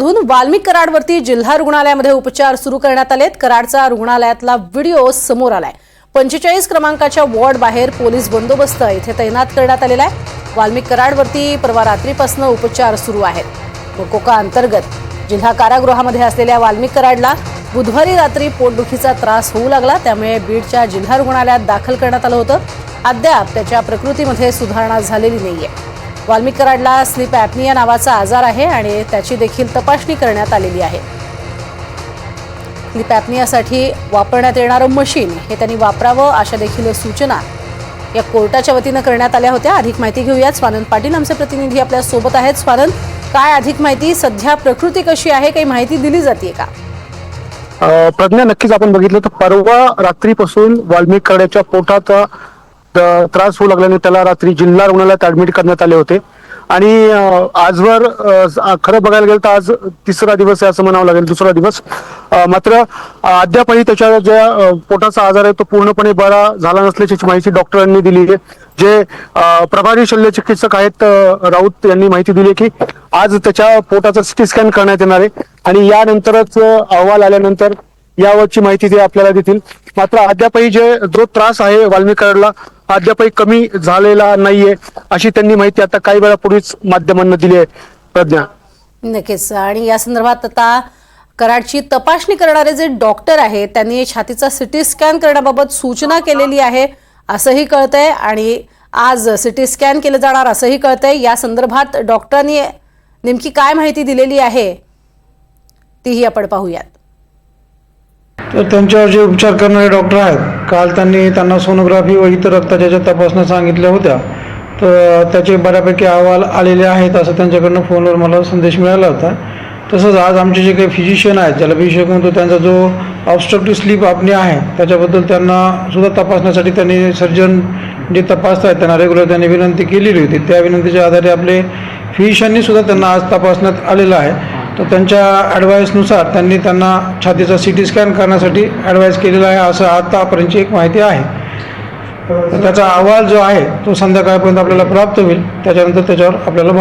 धून वाल्मिक कराडवरती जिल्हा रुग्णालयामध्ये उपचार सुरू करण्यात आलेत. कराडचा रुग्णालयातला व्हिडिओ समोर आलाय. पंचेचाळीस क्रमांकाच्या वॉर्ड बाहेर पोलीस बंदोबस्त इथे तैनात करण्यात आलेला आहे. वाल्मिक कराडवरती परवा रात्रीपासून उपचार सुरू आहेत. मोकोका अंतर्गत जिल्हा कारागृहामध्ये असलेल्या वाल्मिक कराडला बुधवारी रात्री पोटदुखीचा त्रास होऊ लागला त्यामुळे बीडच्या जिल्हा रुग्णालयात दाखल करण्यात आलं होतं. अद्याप त्याच्या प्रकृतीमध्ये सुधारणा झालेली नाहीये. वाल्मिक कराडला स्लीप ॲपनिया नावाचा आजार आहे आणि त्याची देखील तपासणी करण्यात आलेली आहे. स्लीप ॲपनियासाठी वापरण्यात येणारं मशीन हे त्यांनी वापरावं अशा देखील सूचना या कोर्टाच्या वतीनं करण्यात आल्या होत्या. अधिक माहिती घेऊयात. स्वानंद पाटील आमचे प्रतिनिधी आपल्यासोबत आहेत. स्वानंद काय अधिक माहिती? सध्या प्रकृती कशी आहे? काही माहिती दिली जाते का? प्रज्ञा नक्कीच आपण बघितलं तर परवा रात्रीपासून वाल्मिक कड्याच्या पोटात त्रास होऊ लागल्याने त्याला रात्री जिल्हा रुग्णालयात ऍडमिट करण्यात आले होते. आणि आजवर खरं बघायला गेलं तर आज तिसरा दिवस आहे असं म्हणावं लागेल दुसरा दिवस. मात्र अद्यापही त्याच्या ज्या पोटाचा आजार आहे तो पूर्णपणे बरा झाला नसल्याची माहिती डॉक्टरांनी दिली आहे. जे प्रभारी शल्य चिकित्सक आहेत राऊत यांनी माहिती दिली की आज त्याच्या पोटाचा सिटी स्कॅन करण्यात येणार आहे. आणि यानंतरच अहवाल आल्यानंतर यावरची माहिती ते आपल्याला देतील. मात्र अद्यापही जे जो त्रास आहे वाल्मिकाडला अद्यापही कमी झालेला नाहीये अशी त्यांनी माहिती आता काही वेळापूर्वीच माध्यमांना दिली आहे. प्रज्ञा. नक्कीच. आणि या संदर्भात आता कराडची तपासणी करणारे जे डॉक्टर आहेत त्यांनी छातीचा सिटी स्कॅन करण्याबाबत सूचना केलेली आहे असंही कळतंय. आणि आज सिटी स्कॅन केलं जाणार असंही कळतंय. या संदर्भात डॉक्टरांनी नेमकी काय माहिती दिलेली आहे तीही आपण पाहूयात. तर त्यांच्यावर जे उपचार करणारे डॉक्टर आहेत काल त्यांनी त्यांना सोनोग्राफी व इतर रक्ताच्या ज्या तपासण्या सांगितल्या होत्या. तर त्याचे बऱ्यापैकी अहवाल आलेले आहेत असं त्यांच्याकडनं फोनवर मला संदेश मिळाला होता. तसंच आज आमचे जे काही फिजिशियन आहेत ज्याला फिजिशियन म्हणतो त्यांचा जो ऑबस्ट्रक्टिव्ह स्लीप आपणे आहे त्याच्याबद्दल त्यांना सुद्धा तपासण्यासाठी त्यांनी सर्जन जे तपासत आहेत त्यांना रेग्युलर त्यांनी विनंती केलेली होती. त्या विनंतीच्या आधारे आपले फिजिशियननी सुद्धा त्यांना आज तपासण्यात आलेलं आहे. तर त्यांच्या ॲडवाईसनुसार त्यांनी त्यांना छातीचा सी टी स्कॅन करण्यासाठी ॲडवाईस केलेला आहे असं आत्तापर्यंतची एक माहिती आहे. तर त्याचा अहवाल जो आहे तो संध्याकाळपर्यंत आपल्याला प्राप्त होईल. त्याच्यानंतर त्याच्यावर आपल्याला